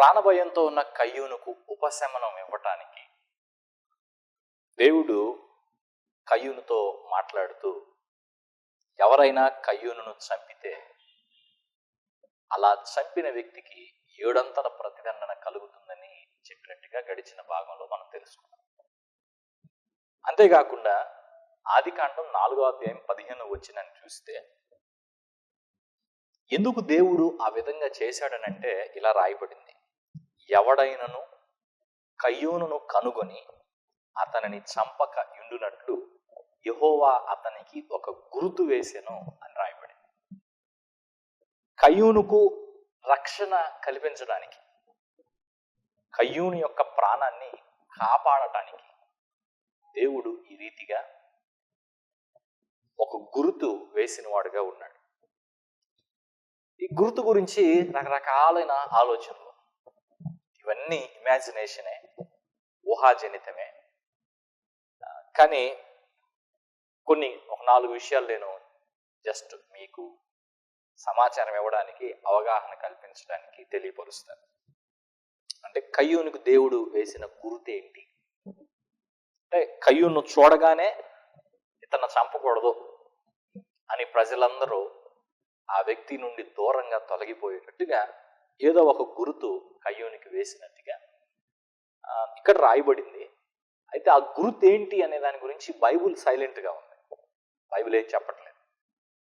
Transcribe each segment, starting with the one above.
ప్రాణభయంతో ఉన్న కయ్యూనుకు ఉపశమనం ఇవ్వటానికి దేవుడు కయ్యూనుతో మాట్లాడుతూ ఎవరైనా కయ్యూనును చంపితే అలా చంపిన వ్యక్తికి ఏడంతల ప్రతిదండన కలుగుతుందని చెప్పినట్టుగా గడిచిన భాగంలో మనం తెలుసుకున్నాం. అంతేకాకుండా ఆది కాండం నాలుగో అధ్యాయం పదిహేను వచ్చినని చూస్తే ఎందుకు దేవుడు ఆ విధంగా చేశాడనంటే ఇలా రాయబడింది. ఎవడైనను కయ్యూనును కనుగొని అతనిని చంపక ఇండునట్లు యహోవా అతనికి ఒక గుర్తు వేసెను అని రాయబడింది. కయ్యూనుకు రక్షణ కల్పించడానికి కయ్యూని యొక్క ప్రాణాన్ని కాపాడటానికి దేవుడు ఈ రీతిగా ఒక గుర్తు వేసినవాడుగా ఉన్నాడు. ఈ గుర్తు గురించి రకరకాలైన ఆలోచనలు ఇవన్నీ ఇమాజినేషనే ఊహాజనితమే. కానీ కొన్ని ఒక నాలుగు విషయాలు నేను జస్ట్ మీకు సమాచారం ఇవ్వడానికి అవగాహన కల్పించడానికి తెలియపరుస్తాను. అంటే కయ్యూనికి దేవుడు వేసిన గుర్తు ఏంటి అంటే కయ్యూను చూడగానే ఇతను చంపకూడదు అని ప్రజలందరూ ఆ వ్యక్తి నుండి దూరంగా తొలగిపోయేటట్టుగా ఏదో ఒక గురుతు కయ్యోనికి వేసినట్టుగా ఇక్కడ రాయబడింది. అయితే ఆ గురుతు ఏంటి అనే దాని గురించి బైబుల్ సైలెంట్గా ఉంది. బైబుల్ ఏం చెప్పట్లేదు.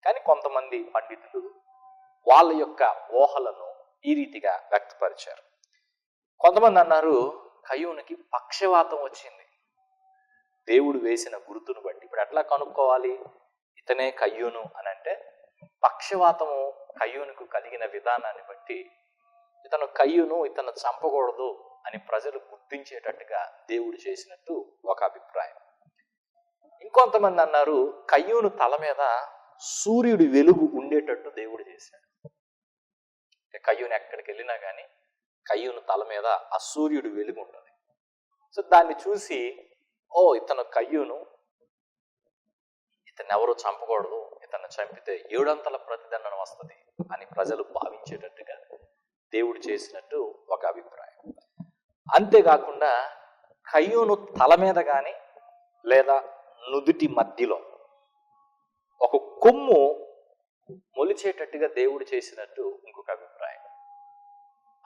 కానీ కొంతమంది పండితులు వాళ్ళ యొక్క ఊహలను ఈ రీతిగా వ్యక్తపరిచారు. కొంతమంది అన్నారు కయ్యూనికి పక్షవాతం వచ్చింది. దేవుడు వేసిన గుర్తును బట్టి. ఇప్పుడు ఎట్లా కనుక్కోవాలి? ఇతనే కయ్యూను అని అంటే పక్షవాతము కయ్యూనుకు కలిగిన విధానాన్ని బట్టి ఇతను కయ్యూను ఇతను చంపకూడదు అని ప్రజలు గుర్తించేటట్టుగా దేవుడు చేసినట్టు ఒక అభిప్రాయం. ఇంకొంతమంది అన్నారు కయ్యూను తల మీద సూర్యుడి వెలుగు ఉండేటట్టు దేవుడు చేశాడు. కయ్యూని ఎక్కడికి వెళ్ళినా కానీ కయ్యూను తల మీద ఆ సూర్యుడి వెలుగు ఉంటుంది సో దాన్ని చూసి ఓ ఇతను కయ్యూను ఇతను ఎవరు చంపకూడదు ఇతను చంపితే ఏడంతల ప్రతిదండన వస్తుంది అని ప్రజలు భావించేటట్టుగా దేవుడు చేసినట్టు ఒక అభిప్రాయం. అంతేకాకుండా కయ్యూను తల మీద కానీ లేదా నుదుటి మధ్యలో ఒక కొమ్ము మొలిచేటట్టుగా దేవుడు చేసినట్టు ఇంకొక అభిప్రాయం.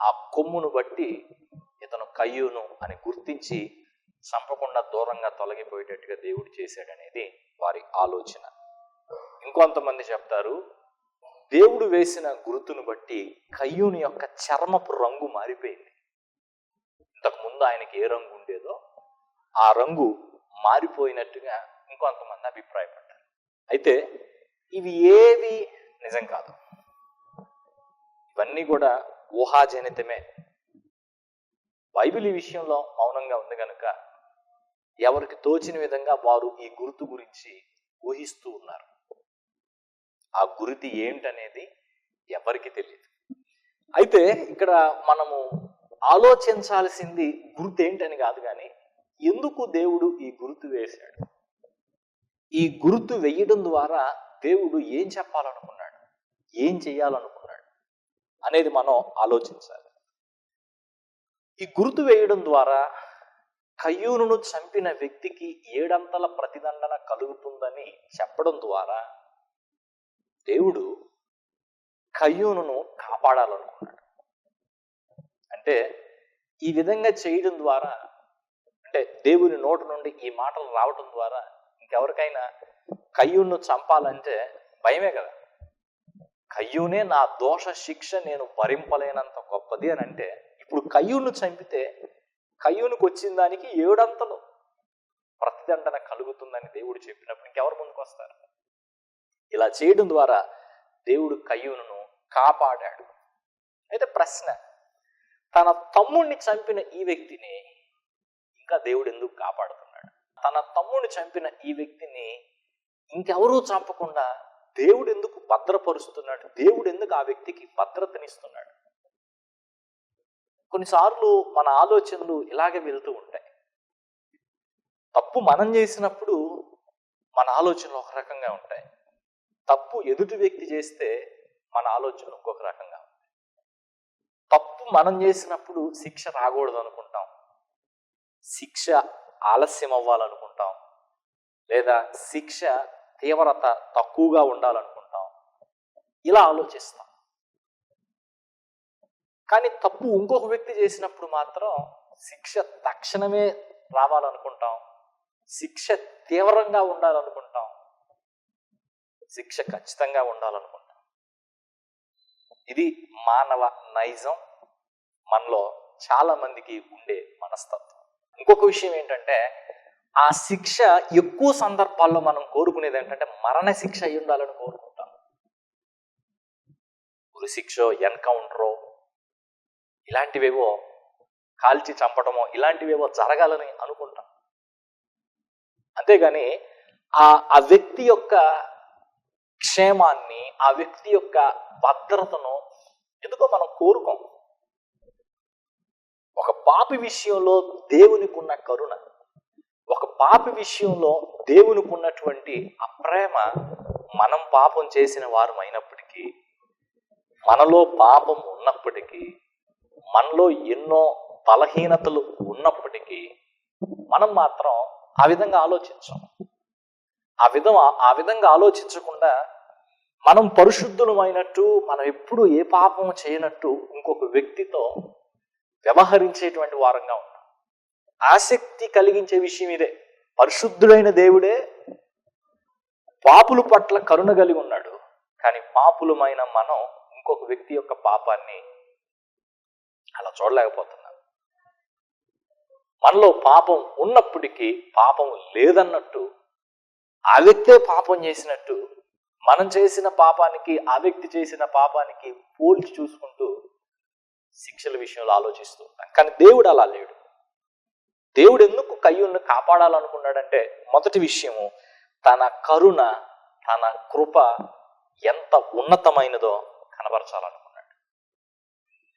ఆ కొమ్మును బట్టి ఇతను కయ్యూను అని గుర్తించి చంపకుండా దూరంగా తొలగిపోయేటట్టుగా దేవుడు చేశాడనేది వారి ఆలోచన. ఇంకొంతమంది చెప్తారు దేవుడు వేసిన గుర్తును బట్టి కయ్యూని యొక్క చర్మపు రంగు మారిపోయింది. ఇంతకు ముందు ఆయనకి ఏ రంగు ఉండేదో ఆ రంగు మారిపోయినట్టుగా ఇంకొంతమంది అభిప్రాయపడ్డారు. అయితే ఇవి ఏవి? నిజం కాదు. ఇవన్నీ కూడా ఊహాజనితమే. బైబిల్ ఈ విషయంలో మౌనంగా ఉంది కనుక ఎవరికి తోచిన విధంగా వారు ఈ గుర్తు గురించి ఊహిస్తూ ఉన్నారు. ఆ గురితి ఏంటనేది ఎవరికి తెలియదు అయితే ఇక్కడ మనము ఆలోచించాల్సింది గుర్తు ఏంటని కాదు కానీ ఎందుకు దేవుడు ఈ గుర్తు వేశాడు? ఈ గుర్తు వేయడం ద్వారా దేవుడు ఏం చెప్పాలనుకున్నాడు? ఏం చేయాలనుకున్నాడు? అనేది మనం ఆలోచించాలి. ఈ గుర్తు వేయడం ద్వారా కయ్యూనును చంపిన వ్యక్తికి ఏడంతల ప్రతిదండన కలుగుతుందని చెప్పడం ద్వారా దేవుడు కయ్యూను కాపాడాలనుకున్నాడు. అంటే ఈ విధంగా చేయడం ద్వారా అంటే దేవుని నోటి నుండి ఈ మాటలు రావటం ద్వారా ఇంకెవరికైనా కయ్యూను చంపాలంటే భయమే కదా. కయ్యూనే నా దోష శిక్ష నేను భరింపలేనంత గొప్పది అని అంటే ఇప్పుడు కయ్యూను చంపితే కయ్యూనికి వచ్చిన దానికి ఏడంతలు ప్రతిదండన కలుగుతుందని దేవుడు చెప్పినప్పుడు ఇంకెవరు ముందుకు వస్తారు ఇలా చేయడం ద్వారా దేవుడు కయ్యూను కాపాడాడు. అయితే ప్రశ్న తన తమ్ముణ్ణి చంపిన ఈ వ్యక్తిని ఇంకా దేవుడు ఎందుకు కాపాడుతున్నాడు? తన తమ్ముడిని చంపిన ఈ వ్యక్తిని ఇంకెవరూ చంపకుండా దేవుడు ఎందుకు భద్రపరుస్తున్నాడు? దేవుడు ఎందుకు ఆ వ్యక్తికి భద్రతనిస్తున్నాడు? కొన్నిసార్లు మన ఆలోచనలు ఇలాగే వెళ్తూ ఉంటాయి. తప్పు మనం చేసినప్పుడు మన ఆలోచనలు ఒక రకంగా ఉంటాయి. తప్పు ఎదుటి వ్యక్తి చేస్తే మన ఆలోచన ఇంకొక రకంగా ఉంది తప్పు మనం చేసినప్పుడు శిక్ష రాకూడదు అనుకుంటాం. శిక్ష ఆలస్యం అవ్వాలనుకుంటాం. లేదా శిక్ష తీవ్రత తక్కువగా ఉండాలనుకుంటాం. ఇలా ఆలోచిస్తాం. కానీ తప్పు ఇంకొక వ్యక్తి చేసినప్పుడు మాత్రం శిక్ష తక్షణమే రావాలనుకుంటాం. శిక్ష తీవ్రంగా ఉండాలనుకుంటాం. శిక్ష ఖచ్చితంగా ఉండాలనుకుంటాం. ఇది మానవ నైజం మనలో చాలా మందికి ఉండే మనస్తత్వం. ఇంకొక విషయం ఏంటంటే ఆ శిక్ష ఎక్కువ సందర్భాల్లో మనం కోరుకునేది ఏంటంటే మరణ శిక్ష అయి ఉండాలని కోరుకుంటాం. ఉరిశిక్షో ఎన్కౌంటరో ఇలాంటివేవో కాల్చి చంపటమో ఇలాంటివేవో జరగాలని అనుకుంటాం. అంతేగాని ఆ ఆ వ్యక్తి యొక్క క్షేమాన్ని ఆ వ్యక్తి యొక్క భద్రతను ఎందుకో మనం కోరుకోం. ఒక పాపి విషయంలో దేవునికి ఉన్న కరుణ ఒక పాపి విషయంలో దేవునికి ఉన్నటువంటి ఆ ప్రేమ మనం పాపం చేసిన వారం అయినప్పటికీ మనలో పాపం ఉన్నప్పటికీ మనలో ఎన్నో బలహీనతలు ఉన్నప్పటికీ మనం మాత్రం ఆ విధంగా ఆలోచించాం. ఆ విధం ఆ విధంగా ఆలోచించకుండా మనం పరిశుద్ధులమైనట్టు మనం ఎప్పుడు ఏ పాపం చేయనట్టు ఇంకొక వ్యక్తితో వ్యవహరించేటువంటి వారంగా ఉన్నాం. ఆసక్తి కలిగించే విషయం ఇదే. పరిశుద్ధుడైన దేవుడే పాపుల పట్ల కరుణ కలిగి ఉన్నాడు. కానీ పాపులమైన మనం ఇంకొక వ్యక్తి యొక్క పాపాన్ని అలా చూడలేకపోతున్నాం. మనలో పాపం ఉన్నప్పటికీ పాపం లేదన్నట్టు ఆ వ్యక్తే పాపం చేసినట్టు మనం చేసిన పాపానికి ఆ వ్యక్తి చేసిన పాపానికి పోల్చి చూసుకుంటూ శిక్షల విషయంలో ఆలోచిస్తూ ఉంటాం. కానీ దేవుడు అలా లేడు. దేవుడు ఎందుకు కయ్యూన్ని కాపాడాలనుకున్నాడంటే మొదటి విషయము తన కరుణ తన కృప ఎంత ఉన్నతమైనదో కనబరచాలనుకున్నాడు.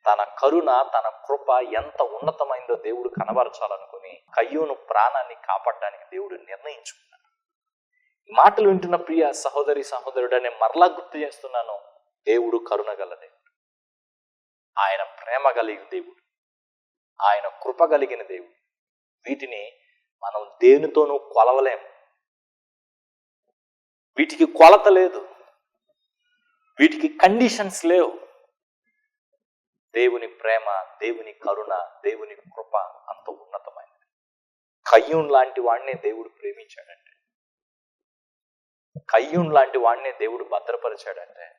తన కరుణ తన కృప ఎంత ఉన్నతమైనదో దేవుడు కనబరచాలనుకుని కయ్యూను ప్రాణాన్ని కాపాడడానికి దేవుడు నిర్ణయించుకున్నాడు. మాటలు వింటున్న ప్రియ సహోదరి సహోదరుడు నేను మరలా గుర్తు చేస్తున్నాను. దేవుడు కరుణ గల దేవుడు. ఆయన ప్రేమ కలిగిన దేవుడు. ఆయన కృప కలిగిన దేవుడు. వీటిని మనం దేనితోనూ కొలవలేము వీటికి కొలత లేదు. వీటికి కండిషన్స్ లేవు. దేవుని ప్రేమ దేవుని కరుణ దేవుని కృప అంత ఉన్నతమైనది. కయ్యూన్ లాంటి వాడినే దేవుడు ప్రేమించాడండి. కయ్యూన్ లాంటి వాడినే దేవుడు భద్రపరిచాడంటే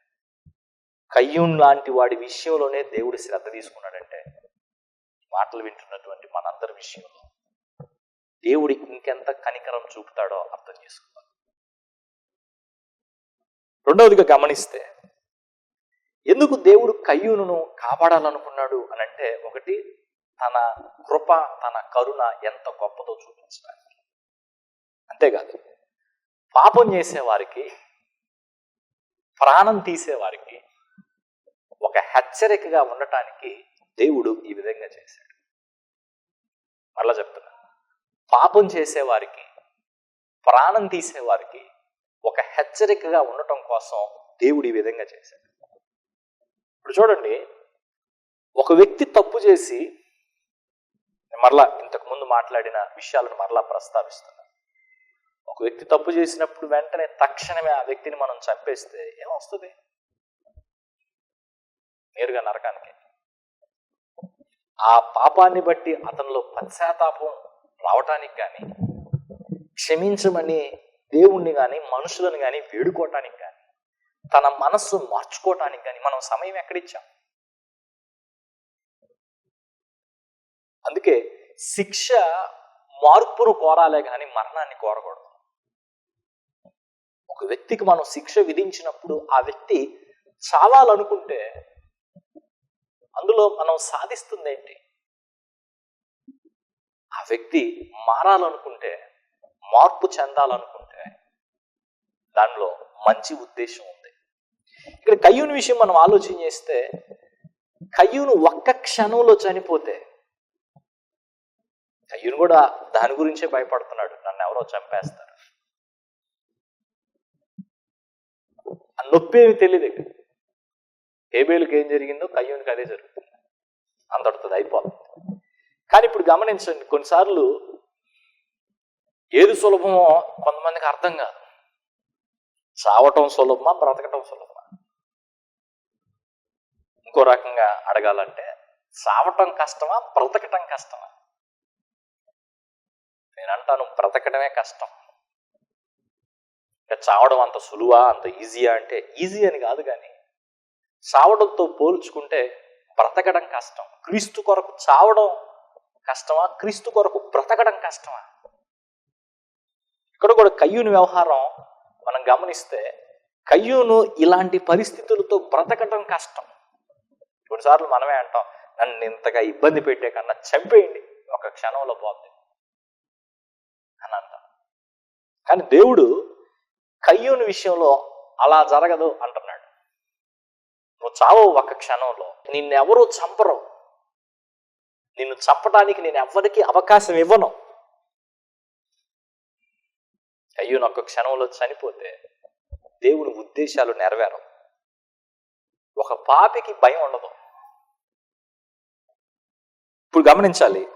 కయ్యూన్ లాంటి వాడి విషయంలోనే దేవుడు శ్రద్ధ తీసుకున్నాడంటే మాటలు వింటున్నటువంటి మనందరి విషయంలో దేవుడు ఇంకెంత కనికరం చూపుతాడో అర్థం చేసుకోవాలి. రెండవదిగా గమనిస్తే ఎందుకు దేవుడు కయ్యూను కాపాడాలనుకున్నాడు అని అంటే ఒకటి తన కృప తన కరుణ ఎంత గొప్పదో చూపించడానికి. అంతేకాదు పాపం చేసేవారికి ప్రాణం తీసేవారికి ఒక హెచ్చరికగా ఉండటానికి దేవుడు ఈ విధంగా చేశాడు. మరలా చెప్తున్నా. పాపం చేసేవారికి ప్రాణం తీసేవారికి ఒక హెచ్చరికగా ఉండటం కోసం దేవుడు ఈ విధంగా చేశాడు. ఇప్పుడు చూడండి ఒక వ్యక్తి తప్పు చేసి మరలా ఇంతకు ముందు మాట్లాడిన విషయాలను మరలా ప్రస్తావిస్తాను ఒక వ్యక్తి తప్పు చేసినప్పుడు వెంటనే తక్షణమే ఆ వ్యక్తిని మనం చంపేస్తే ఏమొస్తుంది? నేరుగా నరకానికి. ఆ పాపాన్ని బట్టి అతనిలో పశ్చాత్తాపం రావటానికి కానీ క్షమించమని దేవుణ్ణి కానీ మనుషులను కానీ వేడుకోవటానికి కానీ తన మనస్సు మార్చుకోవటానికి కానీ మనం సమయం ఎక్కడిచ్చాం? అందుకే శిక్ష మార్పును కోరాలే కానీ మరణాన్ని కోరకూడదు. ఒక వ్యక్తికి మనం శిక్ష విధించినప్పుడు ఆ వ్యక్తి చావాలనుకుంటే అందులో మనం సాధిస్తుంది ఏంటి ఆ వ్యక్తి మారాలనుకుంటే మార్పు చెందాలనుకుంటే దానిలో మంచి ఉద్దేశం ఉంది. ఇక్కడ కయ్యూని విషయం మనం ఆలోచన చేస్తే కయ్యూను ఒక్క క్షణంలో చనిపోతే కయ్యూను కూడా దాని గురించే భయపడుతున్నాడు. నన్ను ఎవరో చంపేస్తారు. ఆ నొప్పి ఏమి తెలియదు హేబేలుకి ఏం జరిగిందో కయ్యూనికి అదే జరుగుతుంది. అంతటితో అయిపోతుంది. కానీ ఇప్పుడు గమనించండి కొన్నిసార్లు ఏది సులభమో కొంతమందికి అర్థం కాదు. చావటం సులభమా బ్రతకటం సులభమా? ఇంకో రకంగా అడగాలంటే చావటం కష్టమా బ్రతకటం కష్టమా? నేనంటాను బ్రతకడమే కష్టం. ఇంకా చావడం అంత సులువా అంత ఈజీయా అంటే ఈజీ అని కాదు కానీ చావడంతో పోల్చుకుంటే బ్రతకడం కష్టం. క్రీస్తు కొరకు చావడం కష్టమా? క్రీస్తు కొరకు బ్రతకడం కష్టమా? ఇక్కడ కూడా కయ్యూని వ్యవహారం మనం గమనిస్తే కయ్యూను ఇలాంటి పరిస్థితులతో బ్రతకడం కష్టం. కొన్నిసార్లు మనమే అంటాం నన్ను ఇంతగా ఇబ్బంది పెట్టే కన్నా చంపేయండి ఒక క్షణంలో పోతుంది అని అంటాం. కానీ దేవుడు కయ్యూని విషయంలో అలా జరగదు అంటున్నాడు. నువ్వు చావవు ఒక క్షణంలో. నిన్నెవరూ చంపరు. నిన్ను చంపడానికి నేను ఎవరికి అవకాశం ఇవ్వను. అయ్యో ఒక క్షణంలో చనిపోతే దేవుని ఉద్దేశాలు నెరవేరవు. ఒక పాపికి భయం ఉండదు. ఇప్పుడు గమనించాలి.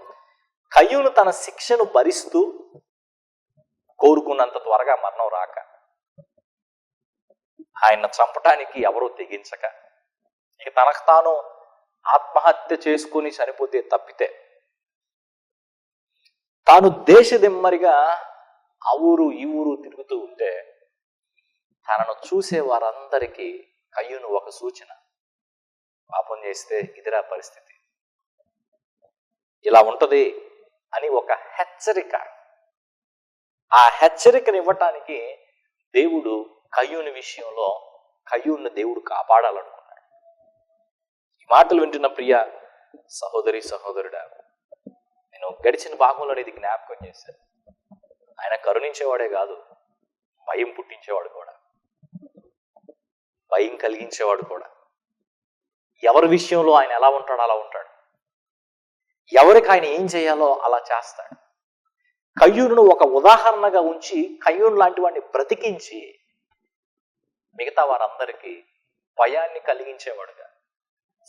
కయ్యూను తన శిక్షను భరిస్తూ కోరుకున్నంత త్వరగా మరణం రాక ఆయన చంపటానికి ఎవరూ తెగించక. ఇక తనకు తాను ఆత్మహత్య చేసుకుని చనిపోతే తప్పితే. తాను దేశదిమ్మరిగా ఆ ఊరు ఈ ఊరు తిరుగుతూ ఉంటే తనను చూసే వారందరికీ కయ్యును ఒక సూచన. పాపం చేస్తే ఇదిరా పరిస్థితి. ఇలా ఉంటది అని ఒక హెచ్చరిక. ఆ హెచ్చరికను ఇవ్వటానికి దేవుడు కయ్యూని విషయంలో కయ్యూని దేవుడు కాపాడాలనుకున్నాడు. ఈ మాటలు వింటున్న ప్రియ సహోదరి సహోదరుడా నేను గడిచిన భాగంలో ఇది జ్ఞాపకం చేశాను. ఆయన కరుణించేవాడే కాదు భయం పుట్టించేవాడు కూడా. భయం కలిగించేవాడు కూడా. ఎవరి విషయంలో ఆయన ఎలా ఉంటాడో అలా ఉంటాడు. ఎవరికి ఆయన ఏం చేయాలో అలా చేస్తాడు. కయ్యూరును ఒక ఉదాహరణగా ఉంచి కయ్యూరు లాంటి వాడిని బ్రతికించి మిగతా వారందరికీ భయాన్ని కలిగించేవాడుగా.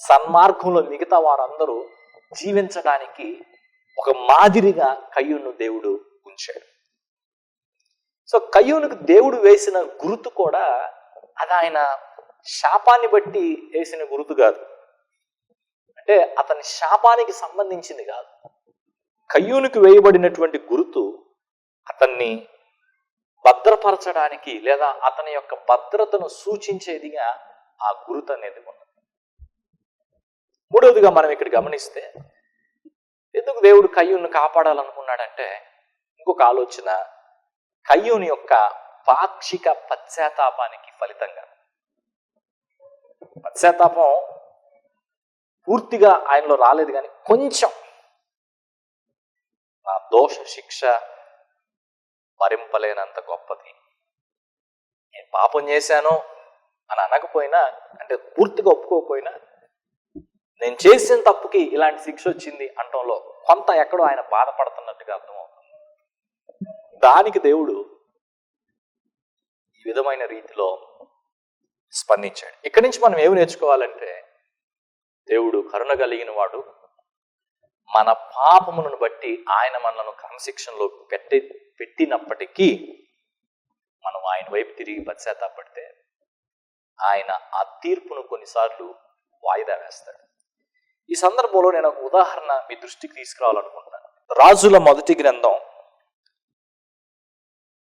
సన్మార్గంలో మిగతా వారందరూ జీవించడానికి ఒక మాదిరిగా కయ్యూను దేవుడు ఉంచాడు. సో కయ్యూనుకు దేవుడు వేసిన గుర్తు కూడా అది ఆయన శాపాన్ని బట్టి వేసిన గుర్తు కాదు. అంటే అతని శాపానికి సంబంధించింది కాదు. కయ్యూనికి వేయబడినటువంటి గుర్తు అతన్ని భద్రపరచడానికి లేదా అతని యొక్క భద్రతను సూచించేదిగా ఆ గురుత అనేది ఉన్నది. మూడవదిగా మనం ఇక్కడ గమనిస్తే ఎందుకు దేవుడు కయ్యూను కాపాడాలనుకున్నాడంటే ఇంకొక ఆలోచన కయ్యూని యొక్క పాక్షిక పశ్చాత్తాపానికి ఫలితంగా. పశ్చాత్తాపం పూర్తిగా ఆయనలో రాలేదు కానీ కొంచెం. నా దోష శిక్ష భరింపలేనంత గొప్పది. నేను పాపం చేశాను అని అనకపోయినా అంటే పూర్తిగా ఒప్పుకోకపోయినా నేను చేసిన తప్పుకి ఇలాంటి శిక్ష వచ్చింది అంటంలో కొంత ఎక్కడో ఆయన బాధపడుతున్నట్టుగా అర్థమవుతుంది. దానికి దేవుడు ఈ విధమైన రీతిలో స్పందించాడు. ఇక్కడి నుంచి మనం ఏమి నేర్చుకోవాలంటే దేవుడు కరుణ కలిగిన వాడు మన పాపములను బట్టి ఆయన మనలను క్రమశిక్షణలో పెట్టి పెట్టినప్పటికీ మనం ఆయన వైపు తిరిగి పశ్చాత్తాపడితే ఆయన ఆ తీర్పును కొన్నిసార్లు వాయిదా వేస్తాడు ఈ సందర్భంలో నేను ఒక ఉదాహరణ మీ దృష్టికి తీసుకురావాలనుకుంటున్నాను. రాజుల మొదటి గ్రంథం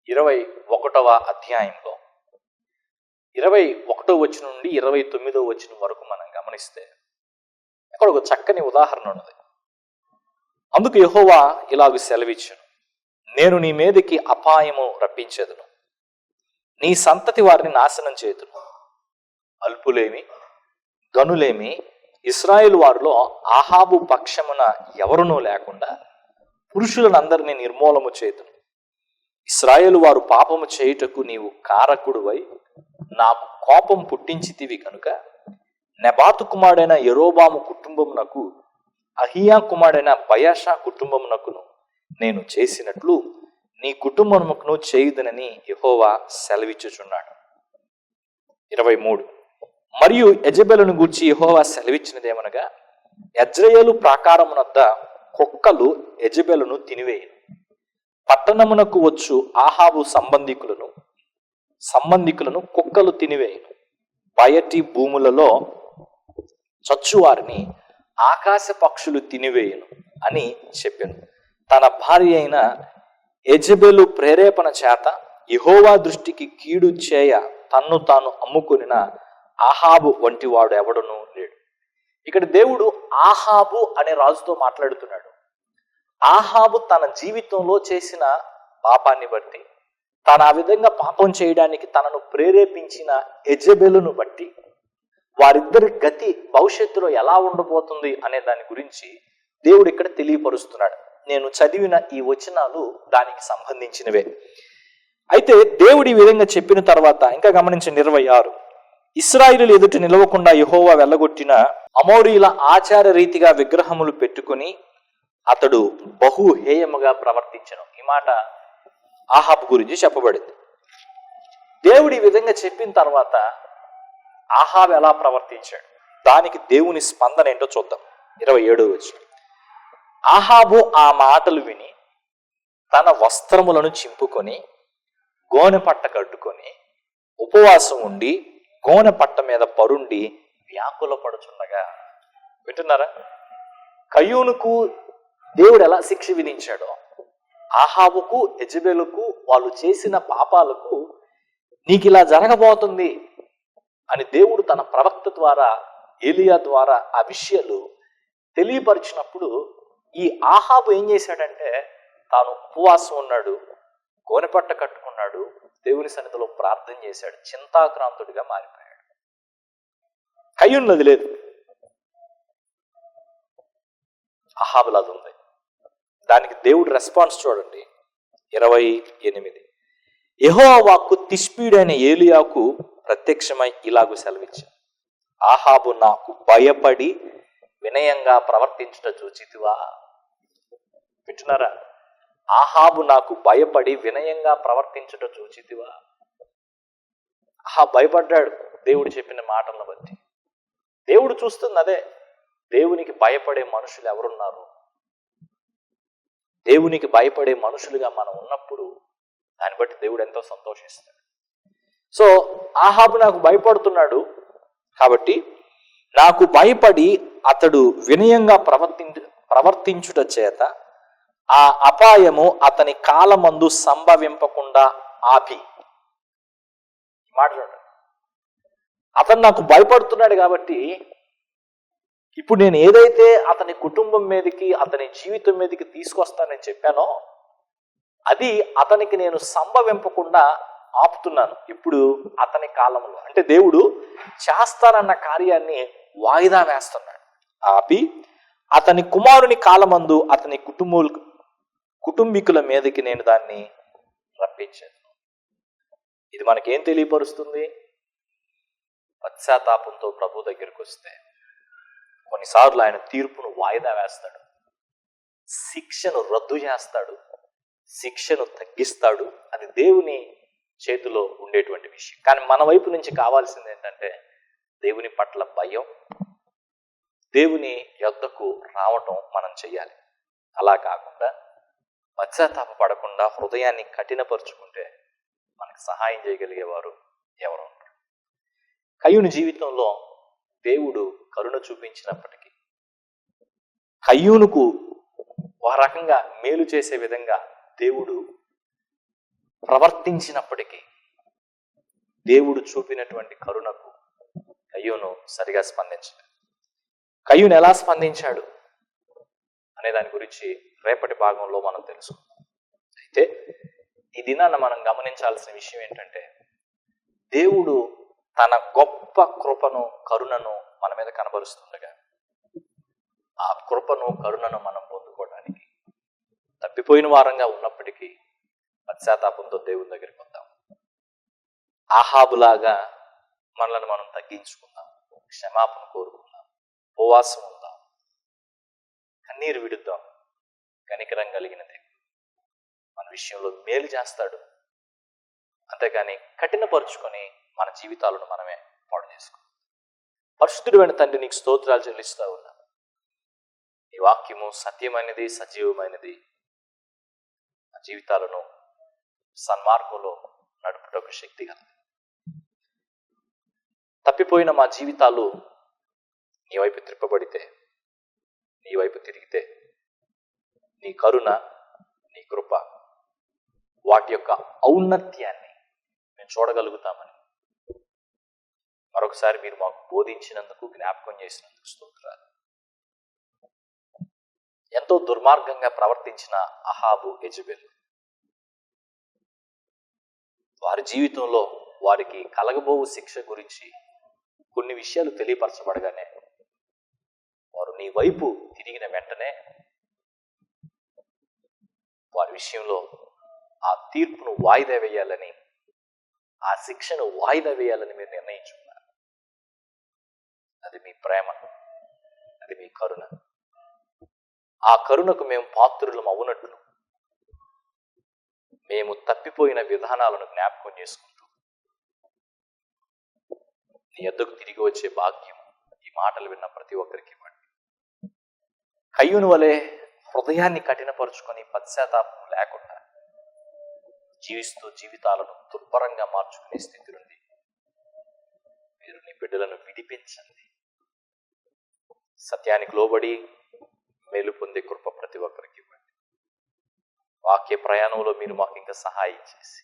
ఇరవై ఒకటవ అధ్యాయంలో. ఇరవై ఒకటో వచ్చిన నుండి ఇరవై తొమ్మిదో వచ్చిన వరకు మనం గమనిస్తే అక్కడ ఒక చక్కని ఉదాహరణ ఉన్నది. అందుకు యహోవా ఇలాగ సెలవిచ్చాను నేను నీ మీదకి అపాయము రప్పించేదును. నీ సంతతి వారిని నాశనం చేతును అల్పులేమి గనులేమి ఇస్రాయేల్ వారిలో ఆహాబు పక్షమున ఎవరునూ లేకుండా పురుషులనందరినీ నిర్మూలము చేతును ఇస్రాయేల్ వారు పాపము చేయుటకు నీవు కారకుడువై నాకు కోపం పుట్టించితివి కనుక నెబాతు కుమారుడైన ఎరోబాము కుటుంబమునకు అహియా కుమారుడైన బయాషా కుటుంబమునకును నేను చేసినట్లు నీ కుటుంబముకును చేయుదనని యహోవా సెలవిచ్చుచున్నాడు. ఇరవై మూడు. మరియు యజబెలను గూర్చి యహోవా సెలవిచ్చినదేమనగా యజ్రయేలు ప్రాకారమునద్ద కుక్కలు యజబెలను తినివేయను. పట్టణమునకు వచ్చు ఆహాబు సంబంధికులను సంబంధికులను కుక్కలు తినివేయను. బయటి భూములలో చచ్చువారిని ఆకాశ పక్షులు తినివేయును అని చెప్పాను. తన భార్య అయిన యజబెలు ప్రేరేపణ చేత యెహోవా దృష్టికి కీడు చేయ తన్ను తాను అమ్ముకునిన ఆహాబు వంటి వాడు ఎవడును లేడు. ఇక్కడ దేవుడు ఆహాబు అనే రాజుతో మాట్లాడుతున్నాడు. ఆహాబు తన జీవితంలో చేసిన పాపాన్ని బట్టి తన ఆ విధంగా పాపం చేయడానికి తనను ప్రేరేపించిన ఎజబెలును బట్టి వారిద్దరి గతి భవిష్యత్తులో ఎలా ఉండబోతుంది అనే దాని గురించి దేవుడు ఇక్కడ తెలియపరుస్తున్నాడు. నేను చదివిన ఈ వచనాలు దానికి సంబంధించినవే. అయితే దేవుడు ఈ విధంగా చెప్పిన తర్వాత ఇంకా గమనించండి ఇరవై ఆరు. ఇస్రాయిలు ఎదుట నిలవకుండా యహోవా వెళ్ళగొట్టిన అమోరీల ఆచార రీతిగా విగ్రహములు పెట్టుకుని అతడు బహు హేయముగా ప్రవర్తించను. ఈ మాట ఆహాబ్ గురించి చెప్పబడింది. దేవుడు ఈ విధంగా చెప్పిన తర్వాత ఆహాబ్ ఎలా ప్రవర్తించాడు? దానికి దేవుని స్పందన ఏంటో చూద్దాం. ఇరవై ఏడు వచ్చి ఆహాబు ఆ మాటలు విని తన వస్త్రములను చింపుకొని గోనె పట్ట కట్టుకొని ఉపవాసం ఉండి గోనె పట్ట మీద పరుండి వ్యాకుల పడుచుండగా వింటున్నారా? కయ్యూనుకు దేవుడు ఎలా శిక్ష విధించాడో ఆహాబుకు యజబెలుకు వాళ్ళు చేసిన పాపాలకు నీకు ఇలా జరగబోతుంది అని దేవుడు తన ప్రవక్త ద్వారా ఏలియా ద్వారా ఆ విషయాలు తెలియపరిచినప్పుడు ఈ ఆహాబు ఏం చేశాడంటే తాను ఉపవాసం ఉన్నాడు గోనెపట్ట కట్టుకున్నాడు దేవుని సన్నిధిలో ప్రార్థన చేశాడు చింతాక్రాంతుడిగా మారిపోయాడు. కయ్యున్నది లేదు. అహాబులాది ఉంది. దానికి దేవుడు రెస్పాన్స్ చూడండి. ఇరవై ఎనిమిది. యహోవాకు తిష్పీడైన ఏలియాకు ప్రత్యక్షమై ఇలాగు సెలవిచ్చాను ఆహాబు నాకు భయపడి వినయంగా ప్రవర్తించుట చూచితివా? వింటున్నారా ఆహాబు నాకు భయపడి వినయంగా ప్రవర్తించుట చూచితివా? ఆహా భయపడ్డాడు దేవుడు చెప్పిన మాటలను బట్టి. దేవుడు చూస్తుంది అదే దేవునికి భయపడే మనుషులు ఎవరున్నారు? దేవునికి భయపడే మనుషులుగా మనం ఉన్నప్పుడు దాన్ని బట్టి దేవుడు ఎంతో సంతోషిస్తాడు. సో ఆహాబు నాకు భయపడుతున్నాడు కాబట్టి నాకు భయపడి అతడు వినయంగా ప్రవర్తించు ప్రవర్తించుట చేత ఆ అపాయము అతని కాలమందు సంభవింపకుండా ఆపి. మాట్లాడు అతను నాకు భయపడుతున్నాడు కాబట్టి ఇప్పుడు నేను ఏదైతే అతని కుటుంబం మీదకి అతని జీవితం మీదకి తీసుకొస్తానని చెప్పానో అది అతనికి నేను సంభవింపకుండా ఆపుతున్నాను. ఇప్పుడు అతని కాలంలో అంటే దేవుడు చేస్తానన్న కార్యాన్ని వాయిదా వేస్తున్నాడు. ఆపి అతని కుమారుని కాలమందు అతని కుటుంబ కుటుంబీకుల మీదకి నేను దాన్ని రప్పించాను. ఇది మనకేం తెలియపరుస్తుంది? పశ్చాత్తాపంతో ప్రభు దగ్గరికి వస్తే కొన్నిసార్లు ఆయన తీర్పును వాయిదా వేస్తాడు. శిక్షను రద్దు చేస్తాడు. శిక్షను తగ్గిస్తాడు. అది దేవుని చేతిలో ఉండేటువంటి విషయం. కానీ మన వైపు నుంచి కావాల్సింది ఏంటంటే దేవుని పట్ల భయం దేవుని యొద్దకు రావటం మనం చెయ్యాలి. అలా కాకుండా పశ్చాత్తాప పడకుండా హృదయాన్ని కఠినపరుచుకుంటే మనకు సహాయం చేయగలిగేవారు ఎవరు ఉండరు. కయ్యుని జీవితంలో దేవుడు కరుణ చూపించినప్పటికీ కయ్యూనుకు ఒక రకంగా మేలు చేసే విధంగా దేవుడు ప్రవర్తించినప్పటికీ దేవుడు చూపినటువంటి కరుణకు కయ్యూను సరిగా స్పందించలేదు. కయ్యూను ఎలా స్పందించాడు? అనే దాని గురించి రేపటి భాగంలో మనం తెలుసుకుందాం. అయితే ఈ దినాన మనం గమనించాల్సిన విషయం ఏంటంటే దేవుడు తన గొప్ప కృపను కరుణను మన మీద కనబరుస్తుండగా ఆ కృపను కరుణను మనం పొందుకోవడానికి తప్పిపోయిన వారంగా ఉన్నప్పటికీ పశ్చాత్తాపంతో దేవుని దగ్గరికి వద్దాం. ఆహాబులాగా మనలను మనం తగ్గించుకుందాం. క్షమాపణ కోరుకుందాం. ఉపవాసం ఉందాం. కన్నీరు విడుద్దాం. కనికరం కలిగిన దేవుడు మన విషయంలో మేలు చేస్తాడు. అంతేగాని కఠినపరుచుకొని మన జీవితాలను మనమే పాడు చేసుకుందాం. పరిశుద్ధుడైన తండ్రి నీకు స్తోత్రాలు చెల్లిస్తా ఉన్నా. నీ వాక్యము సత్యమైనది సజీవమైనది. మా జీవితాలను సన్మార్గంలో నడుపుటకు శక్తి కలదు. తప్పిపోయిన మా జీవితాలు నీ వైపు త్రిప్పబడితే నీ వైపు తిరిగితే నీ కరుణ నీ కృప వాటి యొక్క ఔన్నత్యాన్ని మేము చూడగలుగుతామని. మరొకసారి మీరు మాకు బోధించినందుకు జ్ఞాపకం చేసినందుకు స్తోత్రాలు. ఎంతో దుర్మార్గంగా ప్రవర్తించిన అహాబు ఎజబెల్ వారి జీవితంలో వారికి కలగబోవు శిక్ష గురించి కొన్ని విషయాలు తెలియపరచబడగానే నీ వైపు తిరిగిన వెంటనే వారి విషయంలో ఆ తీర్పును వాయిదా వేయాలని ఆ శిక్షను వాయిదా వేయాలని మీరు నిర్ణయించుకున్నారు. అది మీ ప్రేమ. అది మీ కరుణ. ఆ కరుణకు మేము పాత్రులం అవునట్లు మేము తప్పిపోయిన విధానాలను జ్ఞాపకం చేసుకుంటూ నీ ఎద్దకు తిరిగి వచ్చే భాగ్యం ఈ మాటలు విన్న ప్రతి ఒక్కరికి కయ్యూను వలె హృదయాన్ని కఠినపరుచుకొని పశ్చాత్తాపం లేకుండా జీవిస్తూ జీవితాలను దుర్భరంగా మార్చుకునే స్థితి నుండి మీరు నీ బిడ్డలను విడిపించండి. సత్యానికి లోబడి మేలు పొందే కృప ప్రతి ఒక్కరికి ఇవ్వండి. వాక్య ప్రయాణంలో మీరు మాకు ఇంకా సహాయం చేసి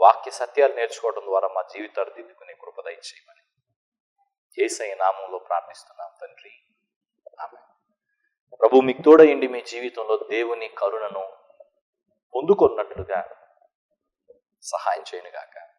వాక్య సత్యాలు నేర్చుకోవడం ద్వారా మా జీవితాలు దిద్దుకునే కృప దయచేయమని ఏసై నామంలో ప్రార్థిస్తున్నాం తండ్రి. ఆమె ప్రభు మీకు తోడయండి మీ జీవితంలో దేవుని కరుణను పొందుకున్నట్లుగా సహాయం చేయనుగాక.